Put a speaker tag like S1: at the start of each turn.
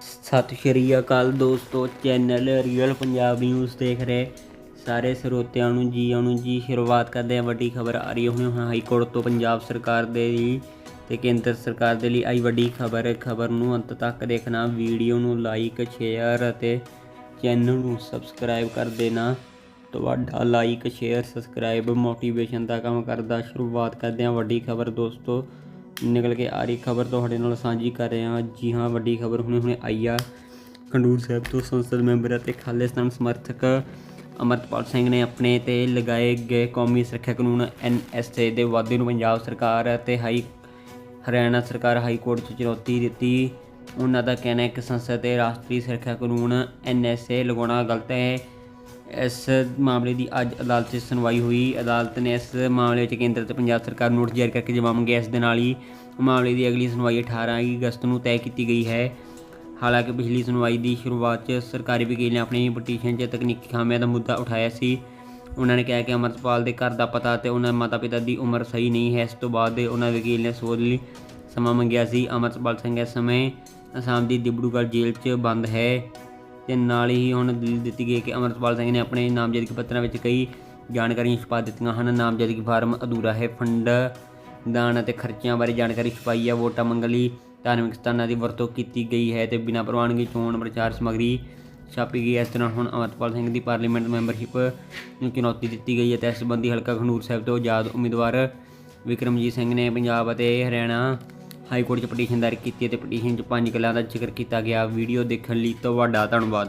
S1: ਸਤਿ ਸ਼੍ਰੀ ਅਕਾਲ ਦੋਸਤੋ, channel real Punjab news ਦੇਖ ਰਹੇ ਸਾਰੇ ਸਰੋਤਿਆਂ ਨੂੰ ਜੀ ਆਉਣ ਜੀ ਸ਼ੁਰੂਆਤ ਕਰਦੇ ਹਾਂ। ਵੱਡੀ ਖਬਰ ਆ ਰਹੀ ਹੈ ਹੁਣ ਹਾਈ ਕੋਰਟ ਤੋਂ ਪੰਜਾਬ ਸਰਕਾਰ ਦੇ ਲਈ ਤੇ ਕੇਂਦਰ ਸਰਕਾਰ ਦੇ ਲਈ ਆਈ ਵੱਡੀ ਖਬਰ। ਖਬਰ ਨੂੰ ਅੰਤ ਤੱਕ ਦੇਖਣਾ, ਵੀਡੀਓ ਨੂੰ ਲਾਈਕ ਸ਼ੇਅਰ ਅਤੇ ਚੈਨਲ ਨੂੰ ਸਬਸਕ੍ਰਾਈਬ ਕਰ ਦੇਣਾ। ਤੁਹਾਡਾ ਲਾਈਕ ਸ਼ੇਅਰ ਸਬਸਕ੍ਰਾਈਬ ਮੋਟੀਵੇਸ਼ਨ ਦਾ ਕੰਮ ਕਰਦਾ। ਸ਼ੁਰੂਆਤ ਕਰਦੇ ਹਾਂ ਵੱਡੀ ਖਬਰ ਦੋਸਤੋ। ਨਿਕਲ ਕੇ ਆ ਰਹੀ ਖਬਰ ਤੁਹਾਡੇ ਨਾਲ ਸਾਂਝੀ ਕਰ ਰਹੇ ਹਾਂ। ਜੀ ਹਾਂ, ਵੱਡੀ ਖਬਰ ਹੁਣੇ ਹੁਣੇ ਆਈ ਆ। ਖੰਡੂਰ ਸਾਹਿਬ ਤੋਂ ਸੰਸਦ ਮੈਂਬਰ ਅਤੇ ਖਾਲਿਸਤਾਨ ਸਮਰਥਕ ਅਮਰਤਪਾਲ ਸਿੰਘ ਨੇ ਆਪਣੇ ਤੇ ਲਗਾਏ ਗਏ ਕੌਮੀ ਸੁਰੱਖਿਆ ਕਾਨੂੰਨ ਐਨਐਸਏ ਦੇ ਵਾਅਦੇ ਨੂੰ ਪੰਜਾਬ ਸਰਕਾਰ ਅਤੇ ਹਾਈ ਹਰਿਆਣਾ ਸਰਕਾਰ ਹਾਈ ਕੋਰਟ 'ਚ ਚੁਣੌਤੀ ਦਿੱਤੀ। ਉਹਨਾਂ ਦਾ ਕਹਿਣਾ ਹੈ ਕਿ ਸੰਸਦ ਤੇ ਰਾਸ਼ਟਰੀ ਸੁਰੱਖਿਆ ਕਾਨੂੰਨ ਐਨਐਸਏ ਲਗਾਉਣਾ ਗਲਤ ਹੈ। ਇਸ ਮਾਮਲੇ ਦੀ ਅੱਜ ਅਦਾਲਤ 'ਚ ਸੁਣਵਾਈ ਹੋਈ। ਅਦਾਲਤ ਨੇ ਇਸ ਮਾਮਲੇ ਵਿੱਚ ਕੇਂਦਰ ਤੇ ਪੰਜਾਬ ਸਰਕਾਰ ਨੂੰ ਨੋਟਿਸ ਜਾਰੀ ਕਰਕੇ ਜਵਾਬ ਮੰਗਿਆ। ਇਸ ਦੇ ਨਾਲ ਹੀ ਮਾਮਲੇ ਦੀ ਅਗਲੀ ਸੁਣਵਾਈ 18 ਅਗਸਤ ਨੂੰ ਤੈਅ ਕੀਤੀ ਗਈ ਹੈ। ਹਾਲਾਂਕਿ ਪਿਛਲੀ ਸੁਣਵਾਈ ਦੀ ਸ਼ੁਰੂਆਤ 'ਚ ਸਰਕਾਰੀ ਵਕੀਲ ਨੇ ਆਪਣੀ ਪਟੀਸ਼ਨ 'ਚ ਤਕਨੀਕੀ ਖਾਮੀਆਂ ਦਾ ਮੁੱਦਾ ਉਠਾਇਆ ਸੀ। ਉਹਨਾਂ ਨੇ ਕਿਹਾ ਕਿ ਅਮਰਪਾਲ ਦੇ ਘਰ ਦਾ ਪਤਾ ਤੇ ਉਹਨਾਂ ਦੇ ਮਾਤਾ-ਪਿਤਾ ਦੀ ਉਮਰ ਸਹੀ ਨਹੀਂ ਹੈ। ਇਸ ਤੋਂ ਬਾਅਦ ਉਹਨਾਂ ਵਕੀਲ ਨੇ ਸੋਧ ਲਈ ਸਮਾਂ ਮੰਗਿਆ ਸੀ। ਅਮਰਪਾਲ ਸਿੰਘ ਇਸ ਸਮੇਂ ਅਸਾਮ ਦੀ ਦਿਬੜੂਗੜ੍ਹ ਜੇਲ੍ਹ 'ਚ ਬੰਦ ਹੈ। ਤੇ ਨਾਲ ਹੀ ਹੁਣ ਦਲੀਲ ਦਿੱਤੀ ਗਈ ਕਿ ਅਮਰਪਾਲ ਸਿੰਘ ਨੇ ਆਪਣੇ ਨਾਮਜ਼ਦਗੀ ਪੱਤਰਾਂ ਵਿੱਚ ਕਈ ਜਾਣਕਾਰੀਆਂ ਛਪਾ ਦਿੱਤੀਆਂ ਹਨ। ਨਾਮਜ਼ਦਗੀ ਫਾਰਮ ਅਧੂਰਾ ਹੈ। ਫੰਡ ਦਾਨ ਅਤੇ ਖਰਚਿਆਂ ਬਾਰੇ ਜਾਣਕਾਰੀ ਛਪਾਈ ਹੈ ਵੋਟਾਂ ਮੰਗਣ ਲਈ ਧਾਰਮਿਕ ਸਥਾਨਾਂ ਦੀ ਵਰਤੋਂ ਕੀਤੀ ਗਈ ਹੈ ਤੇ ਬਿਨਾਂ ਪ੍ਰਵਾਨਗੀ ਚੋਣ ਪ੍ਰਚਾਰ ਸਮੱਗਰੀ ਛਾਪੀ ਗਈ ਹੈ। ਇਸ ਤਰ੍ਹਾਂ ਹੁਣ ਅਮਰਪਾਲ ਸਿੰਘ ਦੀ ਪਾਰਲੀਮੈਂਟ ਮੈਂਬਰਸ਼ਿਪ ਨੂੰ ਚੁਣੌਤੀ ਦਿੱਤੀ ਗਈ ਹੈ ਤੇ ਇਸ ਸੰਬੰਧੀ ਹਲਕਾ ਖਨੂਰ ਸਾਹਿਬ ਤੋਂ ਆਜ਼ਾਦ ਉਮੀਦਵਾਰ ਵਿਕਰਮਜੀਤ ਸਿੰਘ ਨੇ ਪੰਜਾਬ ਅਤੇ ਹਰਿਆਣਾ ਹਾਈ ਕੋਰਟ 'ਚ ਪਟੀਸ਼ਨ ਦਾਇਰ ਕੀਤੀ ਅਤੇ ਪਟੀਸ਼ਨ 'ਚ ਪੰਜ ਗੱਲਾਂ ਦਾ ਜ਼ਿਕਰ ਕੀਤਾ ਗਿਆ। ਵੀਡੀਓ ਦੇਖਣ ਲਈ ਤੁਹਾਡਾ ਧੰਨਵਾਦ।